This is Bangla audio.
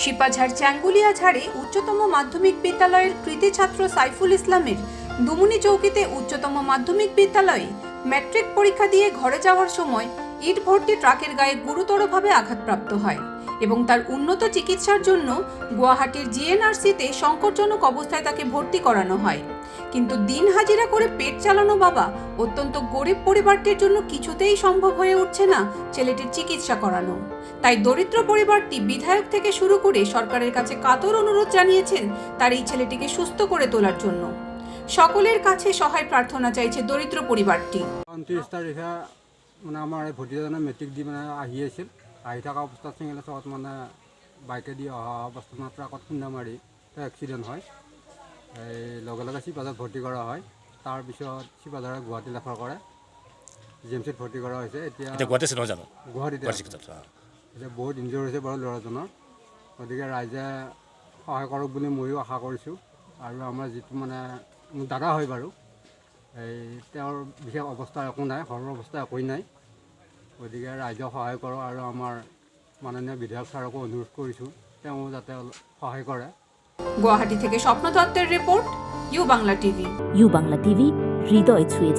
শিপাঝাড় চ্যাঙ্গুলিয়া ঝাড়ে উচ্চতম মাধ্যমিক বিদ্যালয়ের কৃতি ছাত্র সাইফুল ইসলামের দুমুনি চৌকিতে উচ্চতম মাধ্যমিক বিদ্যালয়ে ম্যাট্রিক পরীক্ষা দিয়ে ঘরে যাওয়ার সময় ইট ভর্তি ট্রাকের গায়ে গুরুতরভাবে আঘাতপ্রাপ্ত হয়। এবং তার উন্নত চিকিৎসার জন্য গুয়াহাটির জিএনআরসিতে সংকটজনক অবস্থায় তাকে ভর্তি করানো হয়। কিন্তু দিন হাজিরা করে পেট চালানো বাবা অত্যন্ত গরিব পরিবারটির জন্য কিছুতেই সম্ভব হয়ে উঠছে না ছেলেটির চিকিৎসা করানো। তাই দরিদ্র পরিবারটি বিধায়ক থেকে শুরু করে সরকারের কাছে কাতর অনুরোধ জানিয়েছেন তার এই ছেলেটিকে সুস্থ করে তোলার জন্য। সকলের কাছে সহায় প্রার্থনা চাইছে দরিদ্র পরিবারটি। ঊনত্ৰিছ তাৰিখে মানে আমাৰ এই ভতিজাজনে মেট্ৰিক দি মানে আহি আছিল আহি থকা অৱস্থাত চিঙিলা চকত মানে বাইকেদি অহা অৱস্থাত মানে ট্ৰাকত খুন্দা মাৰি তাৰ এক্সিডেণ্ট হয়। এই লগে লগে চিপাঝাৰত ভৰ্তি কৰা হয়। তাৰপিছত চিপাঝাৰে গুৱাহাটী ৰেফাৰ কৰে। জি এম চিত ভৰ্তি কৰা হৈছে। এতিয়া গুৱাহাটীতে গুৱাহাটী আছে। চিকিৎসালয়ত, অ। এতিয়া বহুত ইনজিঅৰ হৈছে বাৰু ল'ৰাজনৰ। গতিকে ৰাইজে সহায় কৰক বুলি ময়ো আশা কৰিছোঁ। আৰু আমাৰ যিটো মানে মোৰ দাদা হয় বাৰু এই তেওঁৰ বিশেষ অৱস্থা একো নাই ঘৰৰ অৱস্থা একোৱেই নাই। গতিকে ৰাইজক সহায় কৰক আৰু আমাৰ মাননীয় বিধায়ক ছাৰকো অনুৰোধ কৰিছোঁ তেওঁ যাতে অলপ সহায় কৰে। গুয়াহাটি থেকে স্বপ্ন দত্তের report U Bangla TV. U Bangla TV হৃদয় ছুঁয়ে যায়।